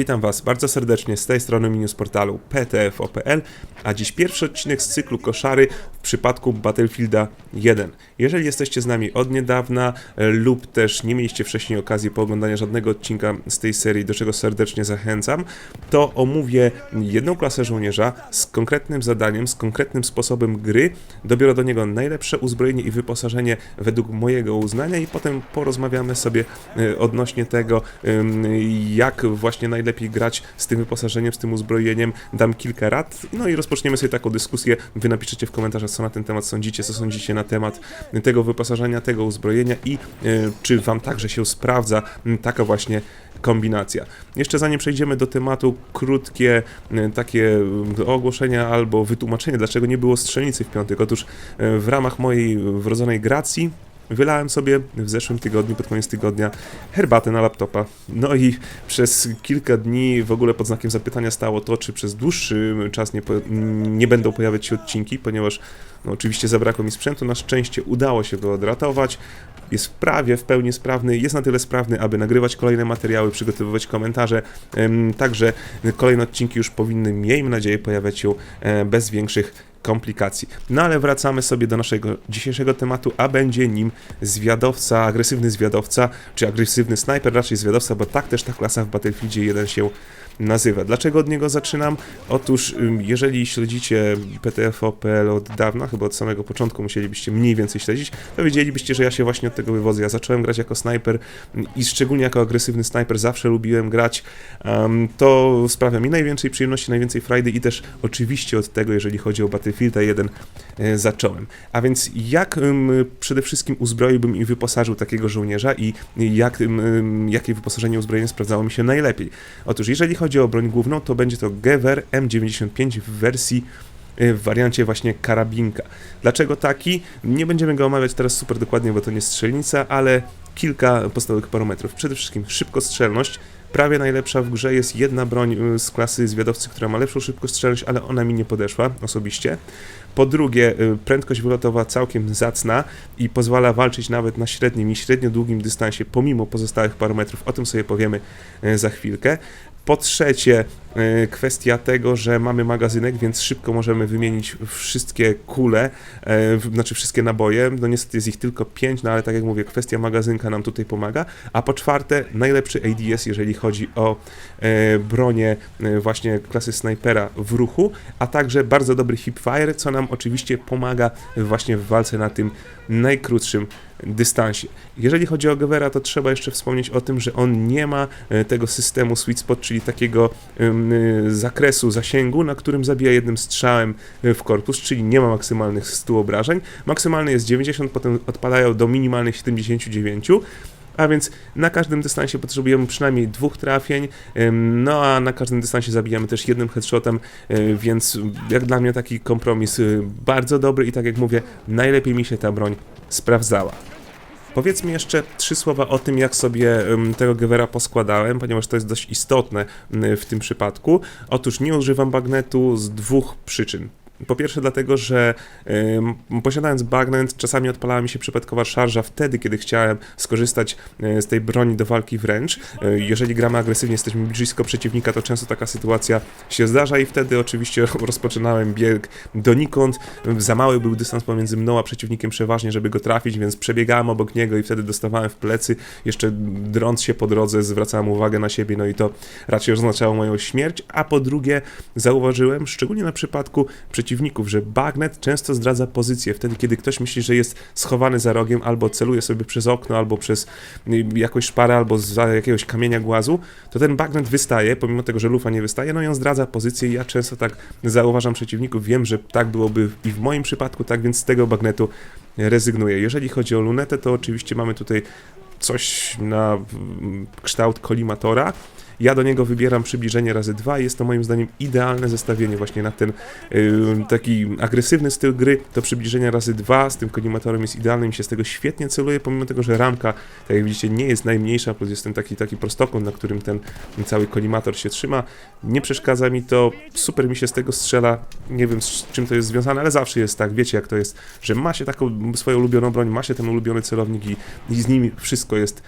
Witam Was bardzo serdecznie z tej strony menu z portalu ptf.pl, a dziś pierwszy odcinek z cyklu koszary w przypadku Battlefielda 1. Jeżeli jesteście z nami od niedawna e, lub też nie mieliście wcześniej okazji pooglądania żadnego odcinka z tej serii, do czego serdecznie zachęcam, to omówię jedną klasę żołnierza z konkretnym zadaniem, z konkretnym sposobem gry, dobiorę do niego najlepsze uzbrojenie i wyposażenie według mojego uznania i potem porozmawiamy sobie e, odnośnie tego, jak właśnie najlepiej grać z tym wyposażeniem, z tym uzbrojeniem. Dam kilka rad, no i rozpoczniemy sobie taką dyskusję. Wy napiszecie w komentarzach, co na ten temat sądzicie, co sądzicie na temat tego wyposażenia, tego uzbrojenia i y, czy wam także się sprawdza taka właśnie kombinacja. Jeszcze zanim przejdziemy do tematu, krótkie takie ogłoszenia albo wytłumaczenie, dlaczego nie było strzelnicy w piątek. Otóż y, w ramach mojej wrodzonej gracji Wylałem sobie w zeszłym tygodniu, pod koniec tygodnia, herbatę na laptopa. No i przez kilka dni w ogóle pod znakiem zapytania stało to, czy przez dłuższy czas nie, po, nie będą pojawiać się odcinki, ponieważ no, oczywiście zabrakło mi sprzętu. Na szczęście udało się go odratować. Jest prawie, w pełni sprawny, jest na tyle sprawny, aby nagrywać kolejne materiały, przygotowywać komentarze. Także kolejne odcinki już powinny, miejmy nadzieję, pojawiać się e, bez większych komplikacji. No ale wracamy sobie do naszego dzisiejszego tematu, a będzie nim zwiadowca, agresywny zwiadowca, czy agresywny snajper, raczej zwiadowca, bo tak też ta klasa w Battlefieldzie 1 się nazywa. Dlaczego od niego zaczynam? Otóż, jeżeli śledzicie PTFO.pl od dawna, chyba od samego początku musielibyście mniej więcej śledzić, to wiedzielibyście, że ja się właśnie od tego wywodzę. Ja zacząłem grać jako snajper i szczególnie jako agresywny snajper zawsze lubiłem grać. To sprawia mi najwięcej przyjemności, najwięcej frajdy i też oczywiście od tego, jeżeli chodzi o Battlefielda 1, e, zacząłem. A więc jak przede wszystkim uzbroiłbym i wyposażył takiego żołnierza i jak, jakie wyposażenie uzbrojenia sprawdzało mi się najlepiej? Otóż jeżeli chodzi o broń główną, to będzie to Gewehr M95 w wersji y, w wariancie właśnie karabinka. Dlaczego taki? Nie będziemy go omawiać teraz super dokładnie, bo to nie strzelnica, ale kilka podstawowych parametrów. Przede wszystkim szybkostrzelność. Prawie najlepsza w grze jest jedna broń y, z klasy zwiadowcy, która ma lepszą szybkostrzelność, ale ona mi nie podeszła osobiście. Po drugie, y, prędkość wylotowa całkiem zacna i pozwala walczyć nawet na średnim i średnio długim dystansie, pomimo pozostałych parametrów. O tym sobie powiemy za chwilkę. Po trzecie, kwestia tego, że mamy magazynek, więc szybko możemy wymienić wszystkie kule, e, znaczy wszystkie naboje. No niestety jest ich tylko 5, no ale tak jak mówię, kwestia magazynka nam tutaj pomaga. A po czwarte, najlepszy ADS, jeżeli chodzi o e, bronię e, właśnie klasy snajpera w ruchu, a także bardzo dobry hipfire, co nam oczywiście pomaga właśnie w walce na tym najkrótszym dystansie. Jeżeli chodzi o Gevera, to trzeba jeszcze wspomnieć o tym, że on nie ma e, tego systemu sweet spot, czyli takiego zakresu zasięgu, na którym zabija jednym strzałem y, w korpus, czyli nie ma maksymalnych 100 obrażeń. Maksymalny jest 90, potem odpadają do minimalnych 79. A więc na każdym dystansie potrzebujemy przynajmniej dwóch trafień, no a na każdym dystansie zabijamy też jednym headshotem, y, więc jak dla mnie taki kompromis y, bardzo dobry i tak jak mówię, najlepiej mi się ta broń sprawdzała. Powiedzmy jeszcze trzy słowa o tym, jak sobie tego Gevera poskładałem, ponieważ to jest dość istotne w tym przypadku. Otóż nie używam bagnetu z dwóch przyczyn. Po pierwsze dlatego, że ym, posiadając bagnet czasami odpalała mi się przypadkowa szarża wtedy, kiedy chciałem skorzystać y, z tej broni do walki wręcz. Y, jeżeli gramy agresywnie, jesteśmy blisko przeciwnika, to często taka sytuacja się zdarza i wtedy oczywiście rozpoczynałem bieg donikąd. Za mały był dystans pomiędzy mną a przeciwnikiem przeważnie, żeby go trafić, więc przebiegałem obok niego i wtedy dostawałem w plecy. Jeszcze drąc się po drodze, zwracałem uwagę na siebie, no i to raczej oznaczało moją śmierć. A po drugie, zauważyłem, szczególnie na przypadku przeciwników, że bagnet często zdradza pozycję. Wtedy, kiedy ktoś myśli, że jest schowany za rogiem, albo celuje sobie przez okno, albo przez jakąś szparę, albo za jakiegoś kamienia głazu, to ten bagnet wystaje, pomimo tego, że lufa nie wystaje, no i on zdradza pozycję i ja często tak zauważam przeciwników, wiem, że tak byłoby i w moim przypadku, tak więc z tego bagnetu rezygnuję. Jeżeli chodzi o lunetę, to oczywiście mamy tutaj coś na kształt kolimatora. Ja do niego wybieram przybliżenie razy dwa jest to moim zdaniem idealne zestawienie właśnie na ten y, taki agresywny styl gry. To przybliżenie razy dwa z tym kolimatorem jest idealne, mi się z tego świetnie celuje, pomimo tego, że ramka, tak jak widzicie, nie jest najmniejsza, plus jest ten taki, taki prostokąt, na którym ten cały kolimator się trzyma. Nie przeszkadza mi to, super mi się z tego strzela, nie wiem z czym to jest związane, ale zawsze jest tak, wiecie jak to jest, że ma się taką swoją ulubioną broń, ma się ten ulubiony celownik i, i z nimi wszystko jest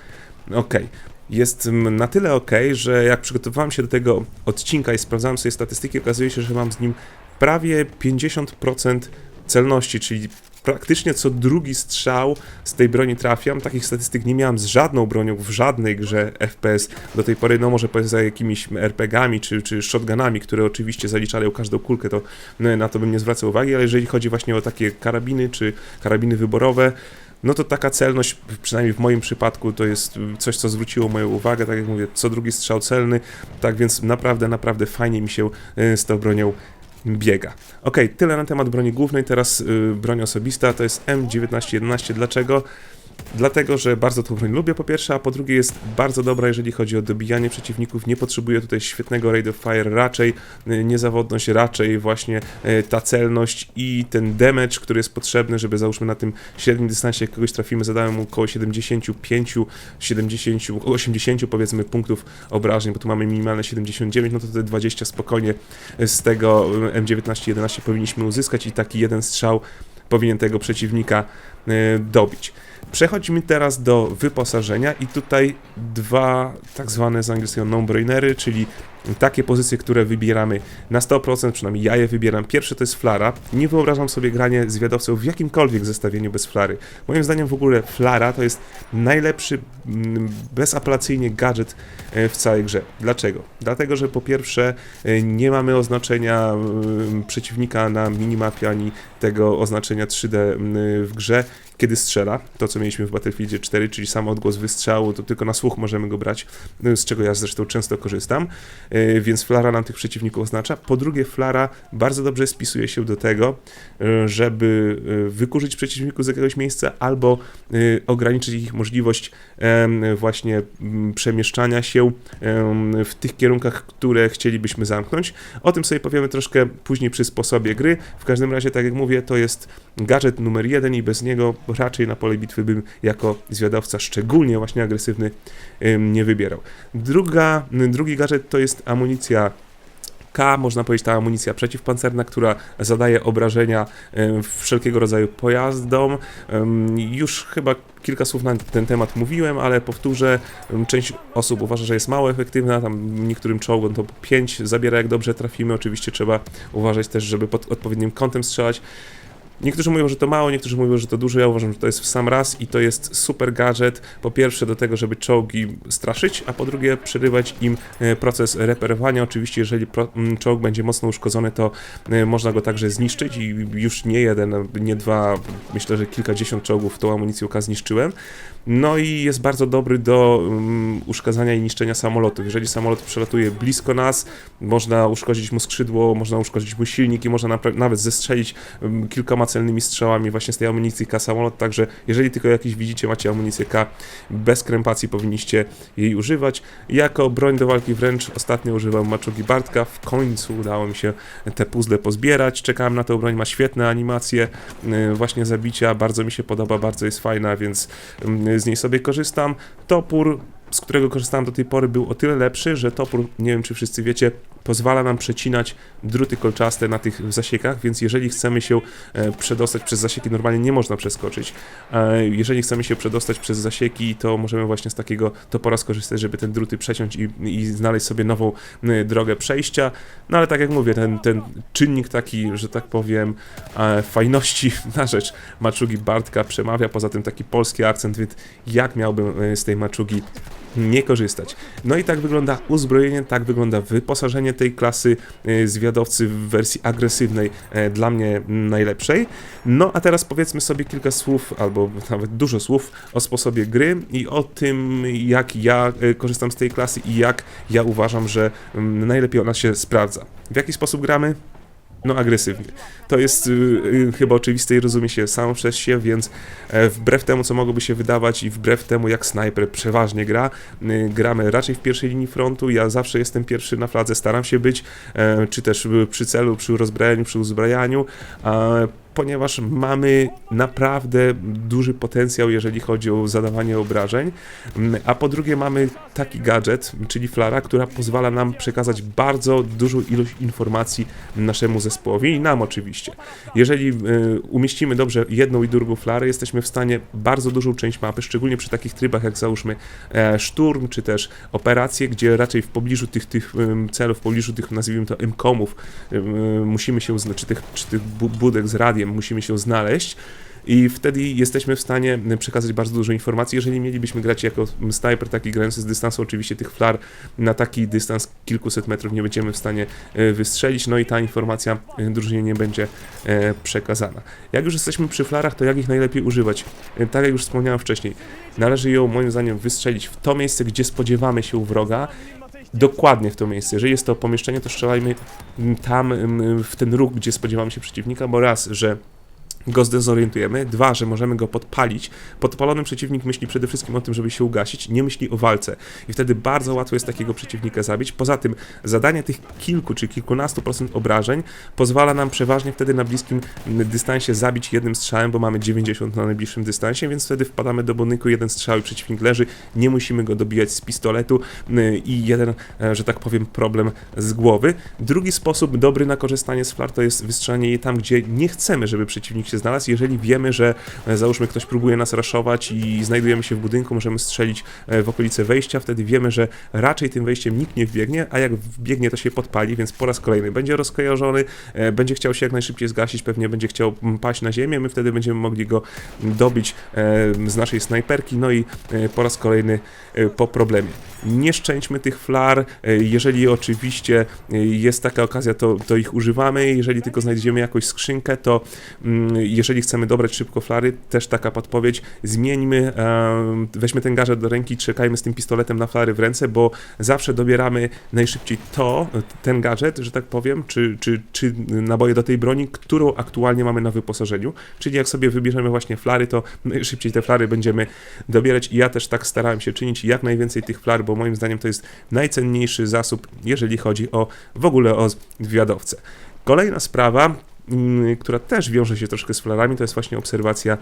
okej. Jest na tyle ok, że jak przygotowywałem się do tego odcinka i sprawdzałem sobie statystyki, okazuje się, że mam z nim prawie 50% celności, czyli praktycznie co drugi strzał z tej broni trafiam. Takich statystyk nie miałem z żadną bronią w żadnej grze FPS do tej pory, no może poza jakimiś RPGami czy, czy shotgunami, które oczywiście zaliczają każdą kulkę, to no, na to bym nie zwracał uwagi, ale jeżeli chodzi właśnie o takie karabiny czy karabiny wyborowe, no to taka celność, przynajmniej w moim przypadku, to jest coś, co zwróciło moją uwagę, tak jak mówię, co drugi strzał celny, tak więc naprawdę, naprawdę fajnie mi się y, z tą bronią biega. Ok, tyle na temat broni głównej, teraz y, broń osobista, to jest M1911. Dlaczego? Dlatego, że bardzo tą broń lubię po pierwsze, a po drugie jest bardzo dobra, jeżeli chodzi o dobijanie przeciwników. Nie potrzebuję tutaj świetnego rate of fire, raczej y, niezawodność, raczej właśnie y, ta celność i ten damage, który jest potrzebny, żeby załóżmy na tym średnim dystansie, jak kogoś trafimy, zadałem mu około 75, 70, 80 powiedzmy punktów obrażeń, bo tu mamy minimalne 79, no to te 20 spokojnie z tego y, M1911 powinniśmy uzyskać i taki jeden strzał powinien tego przeciwnika dobić. Przechodzimy teraz do wyposażenia i tutaj dwa tak zwane z angielskiego no-brainery, czyli takie pozycje, które wybieramy na 100%, przynajmniej ja je wybieram. Pierwsze to jest flara. Nie wyobrażam sobie granie zwiadowcą w jakimkolwiek zestawieniu bez flary. Moim zdaniem w ogóle flara to jest najlepszy mm, bezapelacyjnie gadżet e, w całej grze. Dlaczego? Dlatego, że po pierwsze e, nie mamy oznaczenia mm, przeciwnika na minimapie, ani tego oznaczenia 3D mm, w grze, kiedy strzela. To, co mieliśmy w Battlefieldzie 4, czyli sam odgłos wystrzału, to tylko na słuch możemy go brać, z czego ja zresztą często korzystam. E, więc flara nam tych przeciwników oznacza. Po drugie, flara bardzo dobrze spisuje się do tego, e, żeby wykurzyć przeciwników z jakiegoś miejsca albo ograniczyć ich możliwość właśnie przemieszczania się w tych kierunkach, które chcielibyśmy zamknąć. O tym sobie powiemy troszkę później przy sposobie gry. W każdym razie, tak jak mówię, to jest gadżet numer jeden i bez niego raczej na pole bitwy bym jako zwiadowca, szczególnie właśnie agresywny, nie wybierał. Druga, drugi gadżet to jest amunicja K, można powiedzieć ta amunicja przeciwpancerna, która zadaje obrażenia wszelkiego rodzaju pojazdom. Już chyba kilka słów na ten temat mówiłem, ale powtórzę, część osób uważa, że jest mało efektywna, tam niektórym czołgom to 5 zabiera jak dobrze trafimy, oczywiście trzeba uważać też, żeby pod odpowiednim kątem strzelać. Niektórzy mówią, że to mało, niektórzy mówią, że to dużo. Ja uważam, że to jest w sam raz i to jest super gadżet. Po pierwsze do tego, żeby czołgi straszyć, a po drugie przerywać im e, proces reperowania. Oczywiście, jeżeli czołg będzie mocno uszkodzony, to e, można go także zniszczyć i już nie jeden, nie dwa, myślę, że kilkadziesiąt czołgów tą amunicją K zniszczyłem. No i jest bardzo dobry do um, uszkadzania i niszczenia samolotów. Jeżeli samolot przelatuje blisko nas, można uszkodzić mu skrzydło, można uszkodzić mu silnik i można nawet zestrzelić um, kilkoma celnymi strzałami właśnie z tej amunicji K samolot, także jeżeli tylko jakiś widzicie, macie amunicję K, bez krępacji powinniście jej używać. Jako broń do walki wręcz ostatnio używam maczugi Bartka, w końcu udało mi się te puzzle pozbierać, czekałem na tę broń, ma świetne animacje y, właśnie zabicia, bardzo mi się podoba, bardzo jest fajna, więc z niej sobie korzystam. Topór, z którego korzystałem do tej pory, był o tyle lepszy, że topór, nie wiem czy wszyscy wiecie, pozwala nam przecinać druty kolczaste na tych zasiekach, więc jeżeli chcemy się e, przedostać przez zasieki, normalnie nie można przeskoczyć. E, jeżeli chcemy się przedostać przez zasieki, to możemy właśnie z takiego topora skorzystać, żeby te druty przeciąć i, i znaleźć sobie nową drogę przejścia. No ale tak jak mówię, ten, ten czynnik taki, że tak powiem, e, fajności na rzecz maczugi Bartka przemawia, poza tym taki polski akcent, więc jak miałbym z tej maczugi nie korzystać. No i tak wygląda uzbrojenie, tak wygląda wyposażenie tej klasy e, zwiadowcy w wersji agresywnej, e, dla mnie najlepszej. No a teraz powiedzmy sobie kilka słów, albo nawet dużo słów o sposobie gry i o tym, jak ja e, korzystam z tej klasy i jak ja uważam, że mm, najlepiej ona się sprawdza. W jaki sposób gramy? No agresywnie. To jest y, y, chyba oczywiste i rozumie się samo przez się, więc e, wbrew temu, co mogłoby się wydawać i wbrew temu, jak snajper przeważnie gra, y, gramy raczej w pierwszej linii frontu. Ja zawsze jestem pierwszy na fladze, staram się być, e, czy też przy celu, przy rozbrajaniu, przy uzbrajaniu. Ponieważ mamy naprawdę duży potencjał, jeżeli chodzi o zadawanie obrażeń, Mm, a po drugie mamy taki gadżet, czyli flara, która pozwala nam przekazać bardzo dużą ilość informacji naszemu zespołowi i nam oczywiście. Jeżeli y, umieścimy dobrze jedną i drugą flarę, jesteśmy w stanie bardzo dużą część mapy, szczególnie przy takich trybach jak załóżmy e, szturm, czy też operacje, gdzie raczej w pobliżu tych, tych celów, w pobliżu tych nazwijmy to ym, musimy się, czy tych, czy tych bu- budek z musimy się znaleźć, i wtedy jesteśmy w stanie przekazać bardzo dużo informacji. Jeżeli mielibyśmy grać jako sniper taki grający z dystansu, oczywiście tych flar na taki dystans kilkuset metrów nie będziemy w stanie e, wystrzelić, no i ta informacja e, drużynie nie będzie e, przekazana. Jak już jesteśmy przy flarach, to jak ich najlepiej używać? Tak jak już wspomniałem wcześniej, należy ją moim zdaniem wystrzelić w to miejsce, gdzie spodziewamy się wroga, dokładnie w to miejsce. Jeżeli jest to pomieszczenie, to strzelajmy tam, mm, w ten róg, gdzie spodziewamy się przeciwnika, bo raz, że go zdezorientujemy, dwa, że możemy go podpalić. Podpalony przeciwnik myśli przede wszystkim o tym, żeby się ugasić, nie myśli o walce i wtedy bardzo łatwo jest takiego przeciwnika zabić. Poza tym zadanie tych kilku czy kilkunastu procent obrażeń pozwala nam przeważnie wtedy na bliskim dystansie zabić jednym strzałem, bo mamy 90 na najbliższym dystansie, więc wtedy wpadamy do budynku, jeden strzał i przeciwnik leży, nie musimy go dobijać z pistoletu y, i jeden, e, że tak powiem, problem z głowy. Drugi sposób dobry na korzystanie z flar to jest wystrzelanie tam, gdzie nie chcemy, żeby przeciwnik się znalazł. Jeżeli wiemy, że e, załóżmy ktoś próbuje nas raszować i znajdujemy się w budynku, możemy strzelić e, w okolice wejścia, wtedy wiemy, że raczej tym wejściem nikt nie wbiegnie, a jak wbiegnie, to się podpali, więc po raz kolejny będzie rozkojarzony, e, będzie chciał się jak najszybciej zgasić, pewnie będzie chciał paść na ziemię, my wtedy będziemy mogli go dobić z naszej snajperki, no i po raz kolejny po problemie. Nie szczęćmy tych flar, jeżeli oczywiście jest taka okazja, to, to ich używamy, jeżeli tylko znajdziemy jakąś skrzynkę, to mm, jeżeli chcemy dobrać szybko flary, też taka podpowiedź, zmieńmy, weźmy ten gadżet do ręki, czekajmy z tym pistoletem na flary w ręce, bo zawsze dobieramy najszybciej to, ten gadżet, że tak powiem, czy, czy, czy naboje do tej broni, którą aktualnie mamy na wyposażeniu, czyli jak sobie wybierzemy właśnie flary, to najszybciej te flary będziemy dobierać i ja też tak starałem się czynić jak najwięcej tych flar, bo moim zdaniem to jest najcenniejszy zasób, jeżeli chodzi o w ogóle o zwiadowcę. Kolejna sprawa, która też wiąże się troszkę z flarami, to jest właśnie obserwacja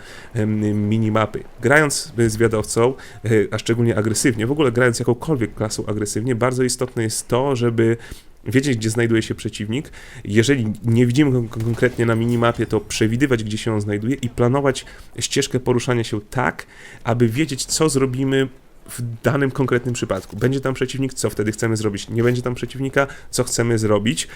minimapy. Grając zwiadowcą, e, a szczególnie agresywnie, w ogóle grając jakąkolwiek klasą agresywnie, bardzo istotne jest to, żeby wiedzieć, gdzie znajduje się przeciwnik. Jeżeli nie widzimy go kon- konkretnie na minimapie, to przewidywać, gdzie się on znajduje i planować ścieżkę poruszania się tak, aby wiedzieć, co zrobimy w danym konkretnym przypadku. Będzie tam przeciwnik, co wtedy chcemy zrobić? Nie będzie tam przeciwnika, co chcemy zrobić?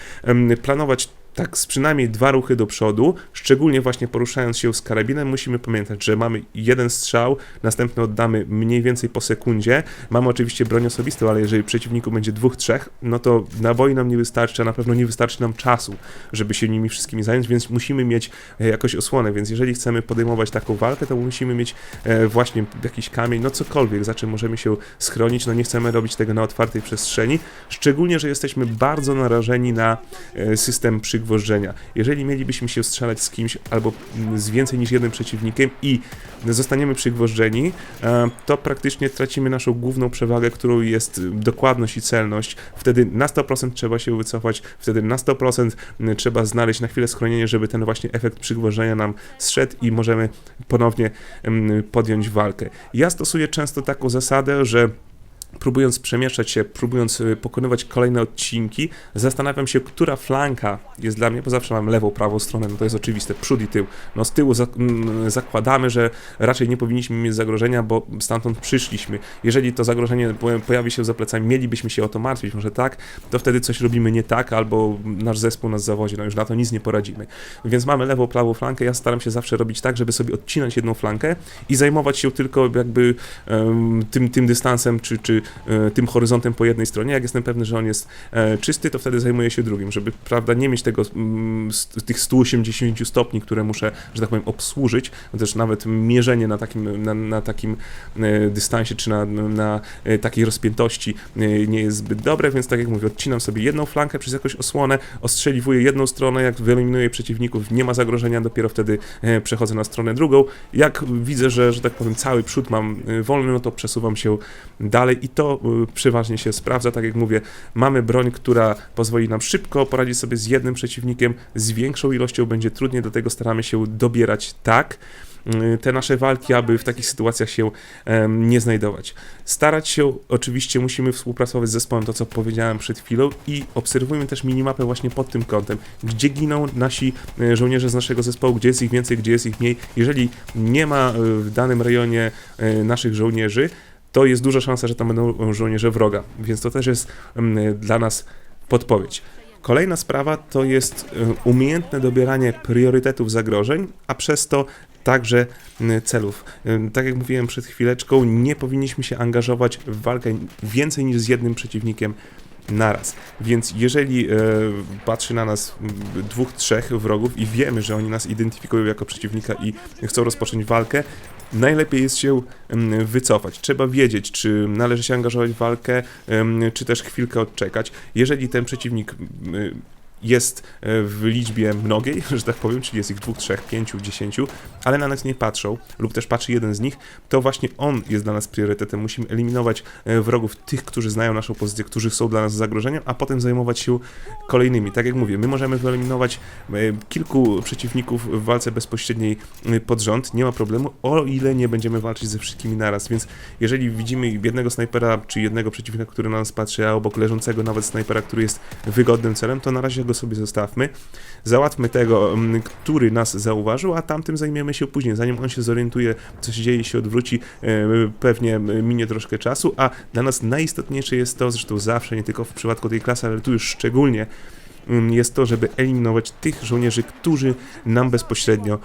Planować tak z przynajmniej dwa ruchy do przodu, szczególnie właśnie poruszając się z karabinem, musimy pamiętać, że mamy jeden strzał, następny oddamy mniej więcej po sekundzie. Mamy oczywiście broń osobistą, ale jeżeli przeciwniku będzie dwóch, trzech, no to naboi nam nie wystarczy, a na pewno nie wystarczy nam czasu, żeby się nimi wszystkimi zająć, więc musimy mieć e, jakoś osłonę, więc jeżeli chcemy podejmować taką walkę, to musimy mieć e, właśnie jakiś kamień, no cokolwiek, za czym możemy się schronić, no nie chcemy robić tego na otwartej przestrzeni, szczególnie, że jesteśmy bardzo narażeni na e, przygwożdżenia. Jeżeli mielibyśmy się strzelać z kimś albo mm, z więcej niż jednym przeciwnikiem i zostaniemy przygwożdżeni, e, to praktycznie tracimy naszą główną przewagę, którą jest y, dokładność i celność. Wtedy na 100% trzeba się wycofać, wtedy na 100% mm, trzeba znaleźć na chwilę schronienie, żeby ten właśnie efekt przygwożdżenia nam zszedł i możemy ponownie mm, podjąć walkę. Ja stosuję często taką zasadę, że próbując przemieszczać się, próbując y, pokonywać kolejne odcinki, zastanawiam się, która flanka jest dla mnie, bo zawsze mam lewą, prawą stronę, no to jest oczywiste, przód i tył. No z tyłu zak- zakładamy, że raczej nie powinniśmy mieć zagrożenia, bo stamtąd przyszliśmy. Jeżeli to zagrożenie po- pojawi się za plecami, mielibyśmy się o to martwić, może tak, to wtedy coś robimy nie tak, albo nasz zespół nas zawodzi, no już na to nic nie poradzimy. Więc mamy lewą, prawą flankę, ja staram się zawsze robić tak, żeby sobie odcinać jedną flankę i zajmować się tylko jakby em, tym, tym dystansem, czy, czy tym horyzontem po jednej stronie. Jak jestem pewny, że on jest e, czysty, to wtedy zajmuję się drugim, żeby, prawda, nie mieć tego, mm, tych 180 stopni, które muszę, że tak powiem, obsłużyć, też nawet mierzenie na takim, na, na takim e, dystansie, czy na, na e, takiej rozpiętości e, nie jest zbyt dobre, więc tak jak mówię, odcinam sobie jedną flankę przez jakąś osłonę, ostrzeliwuję jedną stronę, jak wyeliminuję przeciwników, nie ma zagrożenia, dopiero wtedy e, przechodzę na stronę drugą. Jak widzę, że, że tak powiem, cały przód mam e, wolny, no to przesuwam się dalej i to y, przeważnie się sprawdza, tak jak mówię, mamy broń, która pozwoli nam szybko poradzić sobie z jednym przeciwnikiem, z większą ilością będzie trudniej, do tego staramy się dobierać tak, y, te nasze walki, aby w takich sytuacjach się nie znajdować. Starać się, oczywiście musimy współpracować z zespołem, to co powiedziałem przed chwilą i obserwujmy też minimapę właśnie pod tym kątem, gdzie giną nasi e, żołnierze z naszego zespołu, gdzie jest ich więcej, gdzie jest ich mniej. Jeżeli nie ma w danym rejonie naszych żołnierzy, to jest duża szansa, że tam będą żołnierze wroga, więc to też jest mm, dla nas podpowiedź. Kolejna sprawa to jest e, umiejętne dobieranie priorytetów zagrożeń, a przez to także m, celów. E, Tak jak mówiłem przed chwileczką, nie powinniśmy się angażować w walkę więcej niż z jednym przeciwnikiem naraz. Więc jeżeli patrzy na nas m, dwóch, trzech wrogów i wiemy, że oni nas identyfikują jako przeciwnika i chcą rozpocząć walkę, najlepiej jest się em, wycofać. Trzeba wiedzieć, czy należy się angażować w walkę, em, czy też chwilkę odczekać. Jeżeli ten przeciwnik m, jest e, w liczbie mnogiej, że tak powiem, czyli jest ich dwóch, trzech, pięciu, dziesięciu, ale na nas nie patrzą, lub też patrzy jeden z nich, to właśnie on jest dla nas priorytetem. Musimy eliminować e, wrogów, tych, którzy znają naszą pozycję, którzy są dla nas zagrożeniem, a potem zajmować się kolejnymi. Tak jak mówię, my możemy wyeliminować e, kilku przeciwników w walce bezpośredniej pod rząd, nie ma problemu, o ile nie będziemy walczyć ze wszystkimi naraz, więc jeżeli widzimy jednego snajpera, czy jednego przeciwnika, który na nas patrzy, a obok leżącego nawet snajpera, który jest wygodnym celem, to na razie go sobie zostawmy. Załatwmy tego, mm, który nas zauważył, a tamtym zajmiemy się później. Zanim on się zorientuje, co się dzieje się odwróci, e, pewnie minie troszkę czasu, a dla nas najistotniejsze jest to, zresztą zawsze, nie tylko w przypadku tej klasy, ale tu już szczególnie, mm, jest to, żeby eliminować tych żołnierzy, którzy nam bezpośrednio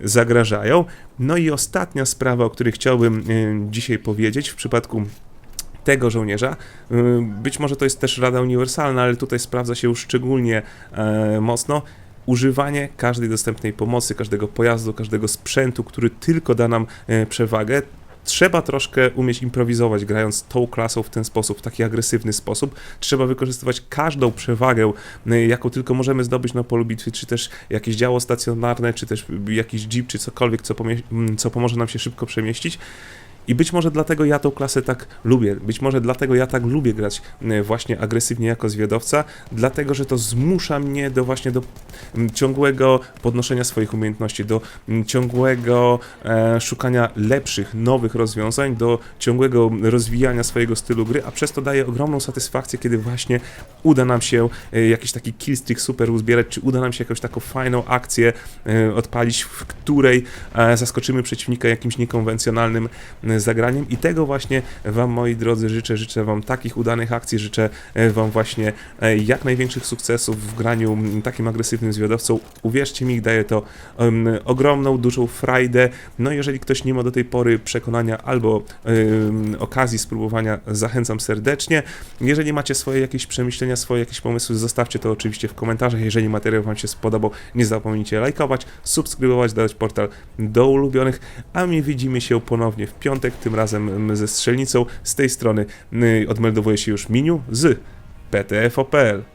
zagrażają. No i ostatnia sprawa, o której chciałbym e, dzisiaj powiedzieć w przypadku tego żołnierza. Y, Być może to jest też rada uniwersalna, ale tutaj sprawdza się szczególnie e, mocno używanie każdej dostępnej pomocy, każdego pojazdu, każdego sprzętu, który tylko da nam e, przewagę. Trzeba troszkę umieć improwizować, grając tą klasą w ten sposób, w taki agresywny sposób. Trzeba wykorzystywać każdą przewagę, y, jaką tylko możemy zdobyć na polu bitwy, czy też jakieś działo stacjonarne, czy też jakiś jeep, czy cokolwiek, co, co pomoże nam się szybko przemieścić. I być może dlatego ja tą klasę tak lubię, być może dlatego ja tak lubię grać właśnie agresywnie jako zwiadowca, dlatego że to zmusza mnie do właśnie do ciągłego podnoszenia swoich umiejętności, do ciągłego e, szukania lepszych, nowych rozwiązań, do ciągłego rozwijania swojego stylu gry, a przez to daje ogromną satysfakcję, kiedy właśnie uda nam się e, jakiś taki killstreak super uzbierać, czy uda nam się jakąś taką fajną akcję e, odpalić, w której e, zaskoczymy przeciwnika jakimś niekonwencjonalnym zagraniem i tego właśnie Wam, moi drodzy, życzę. Życzę Wam takich udanych akcji, życzę e, Wam właśnie e, jak największych sukcesów w graniu takim agresywnym zwiadowcą. Uwierzcie mi, daje to em, ogromną, dużą frajdę. No jeżeli ktoś nie ma do tej pory przekonania albo em, okazji spróbowania, zachęcam serdecznie. Jeżeli macie swoje jakieś przemyślenia, swoje jakieś pomysły, zostawcie to oczywiście w komentarzach. Jeżeli materiał Wam się spodobał, nie zapomnijcie lajkować, subskrybować, dodać portal do ulubionych, a my widzimy się ponownie w piątek, tym razem ze strzelnicą. Z tej strony y, odmeldowuje się już Miniu z PTFOPL.